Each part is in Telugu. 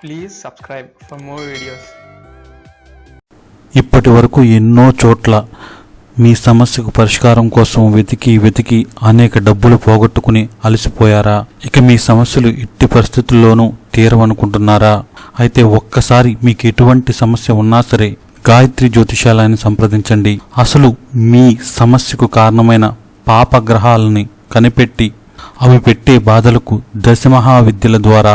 Please subscribe for more videos ఇప్పటి వరకు ఎన్నో చోట్ల మీ సమస్యకు పరిష్కారం కోసం వెతికి వెతికి అనేక డబ్బులు పోగొట్టుకుని అలసిపోయారా? ఇక మీ సమస్యలు ఎట్టి పరిస్థితుల్లోనూ తీరవనుకుంటున్నారా? అయితే ఒక్కసారి మీకు ఎటువంటి సమస్య ఉన్నా సరే గాయత్రి జ్యోతిషాలయాన్ని సంప్రదించండి. అసలు మీ సమస్యకు కారణమైన పాపగ్రహాలని కనిపెట్టి అవి పెట్టే బాధలకు దశమహా విద్యల ద్వారా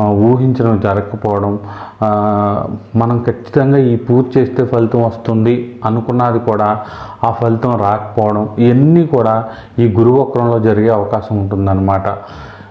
ఊహించడం జరగకపోవడం మనం ఖచ్చితంగా ఈ పూజ చేస్తే ఫలితం వస్తుంది అనుకున్నది కూడా ఆ ఫలితం రాకపోవడం ఇవన్నీ కూడా ఈ గురువక్రంలో జరిగే అవకాశం ఉంటుందన్నమాట.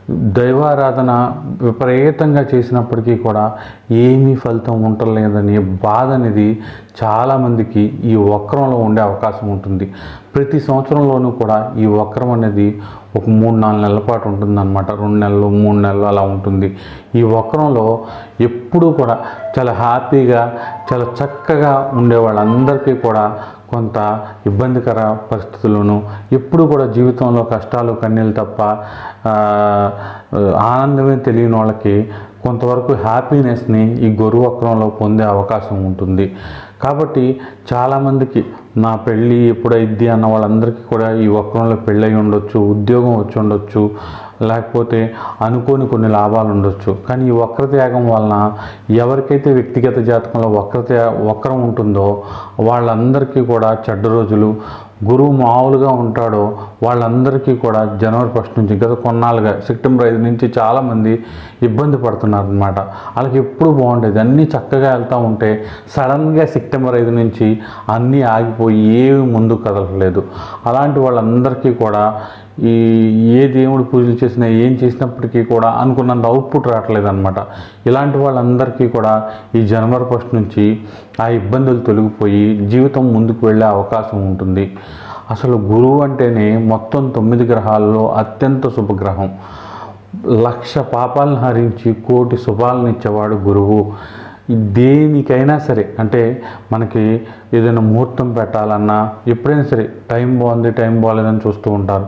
దైవారాధన విపరీతంగా చేసినప్పటికీ కూడా ఏమీ ఫలితం ఉండలేదనే బాధ అనేది చాలామందికి ఈ వక్రంలో ఉండే అవకాశం ఉంటుంది. ప్రతి సంవత్సరంలోనూ కూడా ఈ వక్రం అనేది ఒక మూడు నాలుగు నెలల పాటు ఉంటుందన్నమాట. రెండు నెలలు మూడు నెలలు అలా ఉంటుంది. ఈ వక్రంలో ఎప్పుడూ కూడా చాలా హ్యాపీగా చాలా చక్కగా ఉండే వాళ్ళందరికీ కూడా కొంత ఇబ్బందికర పరిస్థితులను ఎప్పుడు కూడా జీవితంలో కష్టాలు కన్నీళ్ళు తప్ప ఆనందమే తెలియని వాళ్ళకి కొంతవరకు హ్యాపీనెస్ని ఈ గొరువు వక్రంలో పొందే అవకాశం ఉంటుంది. కాబట్టి చాలామందికి నా పెళ్ళి ఎప్పుడైద్ది అన్న వాళ్ళందరికీ కూడా ఈ వక్రంలో పెళ్ళి అయి ఉండొచ్చు ఉద్యోగం వచ్చి ఉండొచ్చు లేకపోతే అనుకోని కొన్ని లాభాలు ఉండొచ్చు. కానీ ఈ వక్ర త్యాగం వలన ఎవరికైతే వ్యక్తిగత జాతకంలో వక్ర వక్రం ఉంటుందో వాళ్ళందరికీ కూడా చెడ్డ రోజులు గురువు మామూలుగా ఉంటాడో వాళ్ళందరికీ కూడా జనవరి ఫస్ట్ నుంచి గత కొన్నాళ్ళుగా సెప్టెంబర్ ఐదు నుంచి చాలామంది ఇబ్బంది పడుతున్నారు అనమాట వాళ్ళకి ఎప్పుడు బాగుండేది. అన్నీ చక్కగా వెళ్తూ ఉంటే సడన్గా సెప్టెంబర్ ఐదు నుంచి అన్నీ ఆగిపోయి ఏవి ముందు కదలలేదు అలాంటి వాళ్ళందరికీ కూడా ఈ ఏ దేవుడు పూజలు చేసినా ఏం చేసినప్పటికీ కూడా అనుకున్నంత అవుట్పుట్ రావట్లేదు అనమాట ఇలాంటి వాళ్ళందరికీ కూడా ఈ జనవరి ఫస్ట్ నుంచి ఆ ఇబ్బందులు తొలగిపోయి జీవితం ముందుకు వెళ్ళే అవకాశం ఉంటుంది. అసలు గురువు అంటేనే మొత్తం తొమ్మిది గ్రహాల్లో అత్యంత శుభగ్రహం. లక్ష పాపాలను హరించి కోటి శుభాలను ఇచ్చేవాడు గురువు. దేనికైనా సరే అంటే మనకి ఏదైనా ముహూర్తం పెట్టాలన్నా ఎప్పుడైనా సరే టైం బాగుంది టైం బాగాలేదని చూస్తూ ఉంటారు.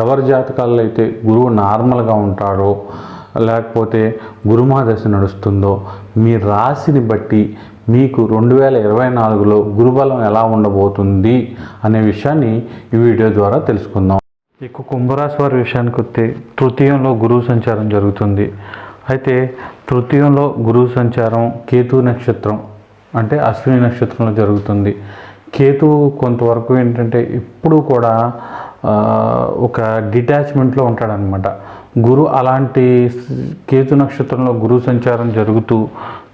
ఎవరి జాతకాల్లో అయితే గురువు నార్మల్గా ఉంటాడో లేకపోతే గురుమహాదశ నడుస్తుందో మీ రాశిని బట్టి మీకు రెండు వేల ఇరవై నాలుగులో గురుబలం ఎలా ఉండబోతుంది అనే విషయాన్ని ఈ వీడియో ద్వారా తెలుసుకుందాం. ఇక కుంభరాశి వారి విషయానికి వస్తే తృతీయంలో గురువు సంచారం జరుగుతుంది. అయితే తృతీయంలో గురువు సంచారం కేతు నక్షత్రం అంటే అశ్విని నక్షత్రంలో జరుగుతుంది. కేతు కొంతవరకు ఏంటంటే ఇప్పుడు కూడా ఒక డిటాచ్మెంట్లో ఉంటాడనమాట గురు అలాంటి కేతు నక్షత్రంలో గురు సంచారం జరుగుతూ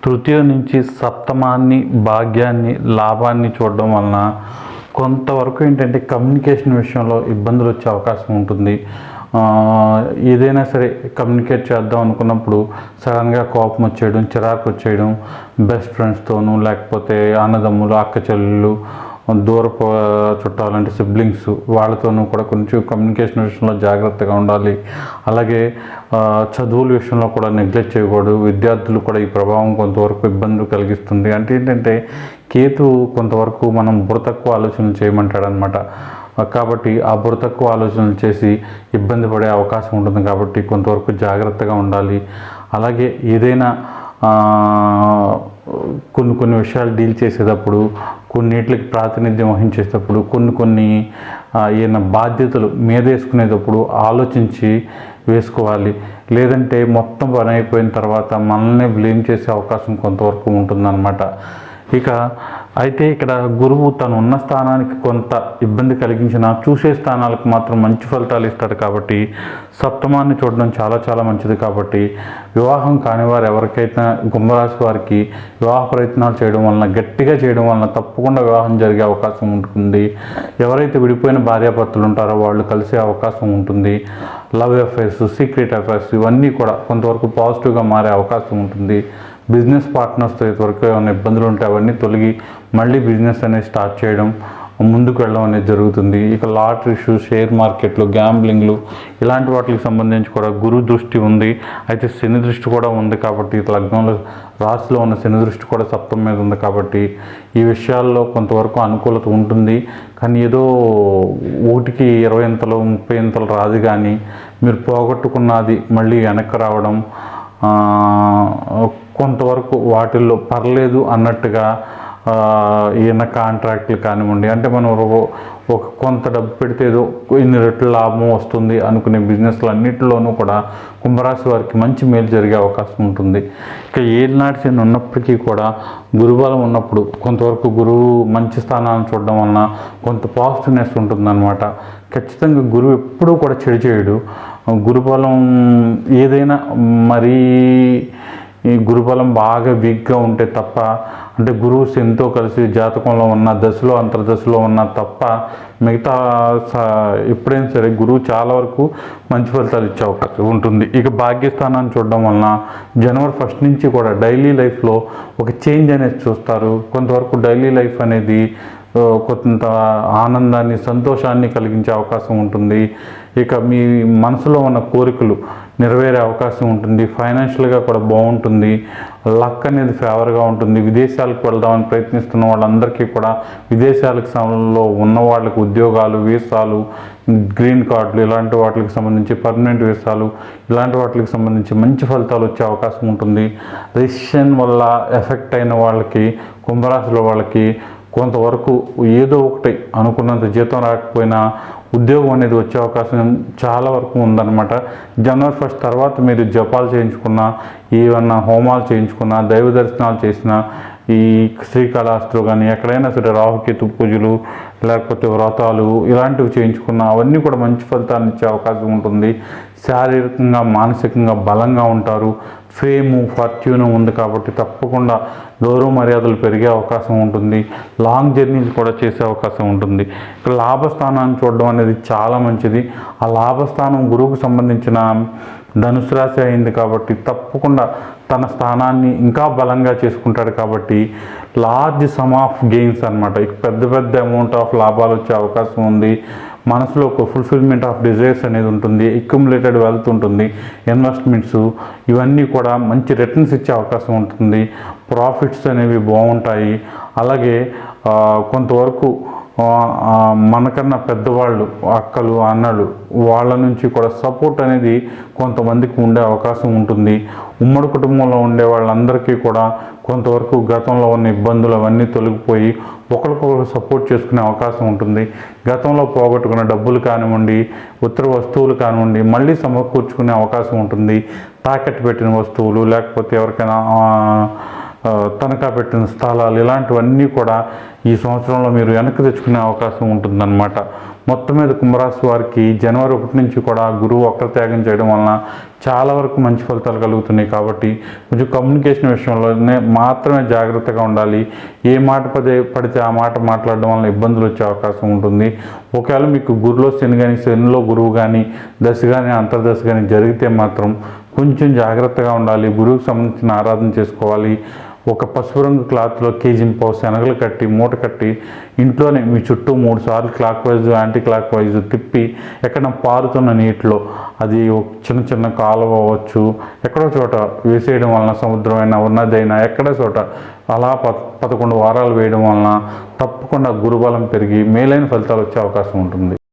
తృతీయ నుంచి సప్తమాన్ని భాగ్యాన్ని లాభాన్ని చూడడం వలన కొంతవరకు ఏంటంటే కమ్యూనికేషన్ విషయంలో ఇబ్బందులు వచ్చే అవకాశం ఉంటుంది. ఏదైనా సరే కమ్యూనికేట్ చేద్దాం అనుకున్నప్పుడు సడన్గా కోపం వచ్చేయడం చిరాకు వచ్చేయడం బెస్ట్ ఫ్రెండ్స్తోనూ లేకపోతే అన్నదమ్ములు అక్క చెల్లెళ్ళు దూరపు చుట్టాలంటే సిబ్లింగ్స్ వాళ్ళతోనూ కూడా కొంచెం కమ్యూనికేషన్ విషయంలో జాగ్రత్తగా ఉండాలి. అలాగే చదువుల విషయంలో కూడా నెగ్లెక్ట్ చేయకూడదు. విద్యార్థులు కూడా ఈ ప్రభావం కొంతవరకు ఇబ్బందులు కలిగిస్తుంది. అంటే ఏంటంటే కేతు కొంతవరకు మనం బుర్ర తక్కువ ఆలోచనలు చేయమంటాడనమాట కాబట్టి ఆ బుర్ర తక్కువ ఆలోచనలు చేసి ఇబ్బంది పడే అవకాశం ఉంటుంది కాబట్టి కొంతవరకు జాగ్రత్తగా ఉండాలి. అలాగే ఏదైనా కొన్ని కొన్ని విషయాలు డీల్ చేసేటప్పుడు కొన్నిటికి ప్రాతినిధ్యం వహించేటప్పుడు కొన్ని కొన్ని ఈయన బాధ్యతలు మీద వేసుకునేటప్పుడు ఆలోచించి వేసుకోవాలి. లేదంటే మొత్తం పని అయిపోయిన తర్వాత మనల్ని బ్లేమ్ చేసే అవకాశం కొంతవరకు ఉంటుందన్నమాట. ఇక అయితే ఇక్కడ గురువు తను ఉన్న స్థానానికి కొంత ఇబ్బంది కలిగించిన చూసే స్థానాలకు మాత్రం మంచి ఫలితాలు ఇస్తాడు కాబట్టి సప్తమాన్ని చూడడం చాలా చాలా మంచిది కాబట్టి వివాహం కాని వారు ఎవరికైతే కుంభరాశి వారికి వివాహ ప్రయత్నాలు చేయడం వలన గట్టిగా చేయడం వలన తప్పకుండా వివాహం జరిగే అవకాశం ఉంటుంది. ఎవరైతే విడిపోయిన భార్యాభర్తలు ఉంటారో వాళ్ళు కలిసే అవకాశం ఉంటుంది. లవ్ అఫైర్స్ సీక్రెట్ అఫైర్స్ ఇవన్నీ కూడా కొంతవరకు పాజిటివ్గా మారే అవకాశం ఉంటుంది. బిజినెస్ పార్ట్నర్స్తో ఇంతవరకు ఏమైనా ఇబ్బందులు ఉంటే అవన్నీ తొలగి మళ్ళీ బిజినెస్ అనేది స్టార్ట్ చేయడం ముందుకు వెళ్ళడం అనేది జరుగుతుంది. ఇక లాటరీస్ షేర్ మార్కెట్లు గ్యాంబ్లింగ్లు ఇలాంటి వాటికి సంబంధించి కూడా గురు దృష్టి ఉంది. అయితే శని దృష్టి కూడా ఉంది కాబట్టి లగ్నంలో రాశిలో ఉన్న శని దృష్టి కూడా సప్తం మీద ఉంది కాబట్టి ఈ విషయాల్లో కొంతవరకు అనుకూలత ఉంటుంది. కానీ ఏదో ఒకటికి ఇరవై ఇంతలు ముప్పై ఇంతలు రాదు కానీ మీరు పోగొట్టుకున్నది మళ్ళీ వెనక్కి రావడం కొంతవరకు వాటిల్లో పర్లేదు అన్నట్టుగా ఈయన కాంట్రాక్ట్లు కానివ్వండి అంటే మనం ఒక- కొంత డబ్బు పెడితే ఏదో ఇన్ని రెట్ల లాభం వస్తుంది అనుకునే బిజినెస్లు అన్నింటిలోనూ కూడా కుంభరాశి వారికి మంచి మేలు జరిగే అవకాశం ఉంటుంది. ఇక ఏనాటి శని ఉన్నప్పటికీ కూడా గురుబలం ఉన్నప్పుడు కొంతవరకు గురువు మంచి స్థానాన్ని చూడడం వలన కొంత పాజిటివ్నెస్ ఉంటుందన్నమాట. ఖచ్చితంగా గురువు ఎప్పుడూ కూడా చెడు చేయడు. గురుబలం ఏదైనా మరీ ఈ గురుబలం బాగా వీక్గా ఉంటే తప్ప అంటే గురువు శనితో కలిసి జాతకంలో ఉన్న దశలో అంతర్దశలో ఉన్న తప్ప మిగతా స- ఎప్పుడైనా సరే గురువు చాలా వరకు మంచి ఫలితాలు ఇచ్చే అవకాశం ఉంటుంది. ఇక భాగ్యస్థానాన్ని చూడడం వలన జనవరి ఫస్ట్ నుంచి కూడా డైలీ లైఫ్లో ఒక చేంజ్ అనేది చూస్తారు. కొంతవరకు డైలీ లైఫ్ అనేది కొంత ఆనందాన్ని సంతోషాన్ని కలిగించే అవకాశం ఉంటుంది. ఇక మీ మనసులో ఉన్న కోరికలు నెరవేరే అవకాశం ఉంటుంది. ఫైనాన్షియల్గా కూడా బాగుంటుంది. లక్ అనేది ఫేవర్గా ఉంటుంది. విదేశాలకు వెళ్దామని ప్రయత్నిస్తున్న వాళ్ళందరికీ కూడా విదేశాలకు సమయంలో ఉన్న వాళ్ళకి ఉద్యోగాలు వీసాలు గ్రీన్ కార్డులు ఇలాంటి వాటికి సంబంధించి పర్మనెంట్ వీసాలు ఇలాంటి వాటికి సంబంధించి మంచి ఫలితాలు వచ్చే అవకాశం ఉంటుంది. రిజిస్ట్రేషన్ వల్ల ఎఫెక్ట్ అయిన వాళ్ళకి కుంభరాశుల వాళ్ళకి కొంతవరకు ఏదో ఒకటి అనుకున్నంత జీతం రాకపోయినా ఉద్యోగం అనేది వచ్చే అవకాశం చాలా వరకు ఉందన్నమాట. జనవరి ఫస్ట్ తర్వాత మీరు జపాలు చేయించుకున్నా ఏమన్నా హోమాలు చేయించుకున్నా దైవ దర్శనాలు చేసినా ఈ శ్రీకాళహస్తిలో కానీ ఎక్కడైనా సరే రాహుకేతు పూజలు లేకపోతే వ్రతాలు ఇలాంటివి చేయించుకున్న అవన్నీ కూడా మంచి ఫలితాన్ని ఇచ్చే అవకాశం ఉంటుంది. శారీరకంగా మానసికంగా బలంగా ఉంటారు. ఫేము ఫార్చ్యూన్ ఉంది కాబట్టి తప్పకుండా గౌరవ మర్యాదలు పెరిగే అవకాశం ఉంటుంది. లాంగ్ జర్నీలు కూడా చేసే అవకాశం ఉంటుంది. ఇక్కడ లాభస్థానాన్ని చూడడం అనేది చాలా మంచిది. ఆ లాభస్థానం గురువుకు సంబంధించిన ధనుసు రాశి అయింది కాబట్టి తప్పకుండా తన స్థానాన్ని ఇంకా బలంగా చేసుకుంటాడు కాబట్టి లార్జ్ సమ్ ఆఫ్ గెయిన్స్ అనమాట పెద్ద పెద్ద అమౌంట్ ఆఫ్ లాభాలు వచ్చే అవకాశం ఉంది. మనసులో ఒక ఫుల్ఫిల్మెంట్ ఆఫ్ డిజైర్స్ అనేది ఉంటుంది. ఎక్యుములేటెడ్ వెల్త్ ఉంటుంది. ఇన్వెస్ట్మెంట్స్ ఇవన్నీ కూడా మంచి రిటర్న్స్ ఇచ్చే అవకాశం ఉంటుంది. ప్రాఫిట్స్ అనేవి బాగుంటాయి. అలాగే కొంతవరకు మనకన్నా పెద్దవాళ్ళు అక్కలు అన్నలు వాళ్ళ నుంచి కూడా సపోర్ట్ అనేది కొంతమందికి ఉండే అవకాశం ఉంటుంది. ఉమ్మడి కుటుంబంలో ఉండే వాళ్ళందరికీ కూడా కొంతవరకు గతంలో ఉన్న ఇబ్బందులు అవన్నీ తొలగిపోయి ఒకరికొకరు సపోర్ట్ చేసుకునే అవకాశం ఉంటుంది. గతంలో పోగొట్టుకున్న డబ్బులు కానివ్వండి ఉత్తర వస్తువులు కానివ్వండి మళ్ళీ సమకూర్చుకునే అవకాశం ఉంటుంది. తాకట్టు పెట్టిన వస్తువులు లేకపోతే ఎవరికైనా తనఖా పెట్టిన స్థలాలు ఇలాంటివన్నీ కూడా ఈ సంవత్సరంలో మీరు వెనక్కి తెచ్చుకునే అవకాశం ఉంటుందన్నమాట. మొత్తం మీద కుంభరాశి వారికి జనవరి ఒకటి నుంచి కూడా గురువు ఒక్క త్యాగం చేయడం వలన చాలా వరకు మంచి ఫలితాలు కలుగుతున్నాయి కాబట్టి కొంచెం కమ్యూనికేషన్ విషయంలోనే మాత్రమే జాగ్రత్తగా ఉండాలి. ఏ మాట పదే పడితే ఆ మాట మాట్లాడడం వలన ఇబ్బందులు వచ్చే అవకాశం ఉంటుంది. ఒకవేళ మీకు గురులో శని కానీ శనిలో గురువు కానీ దశ కానీ అంతర్దశ కానీ జరిగితే మాత్రం కొంచెం జాగ్రత్తగా ఉండాలి. గురువుకు సంబంధించిన ఆరాధన చేసుకోవాలి. ఒక పసుపు రంగు క్లాత్లో కేజీ పావు శనగలు కట్టి మూట కట్టి ఇంట్లోనే మీ చుట్టూ మూడు సార్లు clockwise anti clock wise తిప్పి ఎక్కడ పారుతున్న నీటిలో అది ఒక చిన్న చిన్న కాలువ అవ్వచ్చు. ఎక్కడో చోట వేసేయడం వలన సముద్రమైనా ఉన్నదైనా ఎక్కడో చోట అలా ప పదకొండు వారాలు వేయడం వలన తప్పకుండా గురుబలం పెరిగి మేలైన ఫలితాలు వచ్చే అవకాశం ఉంటుంది.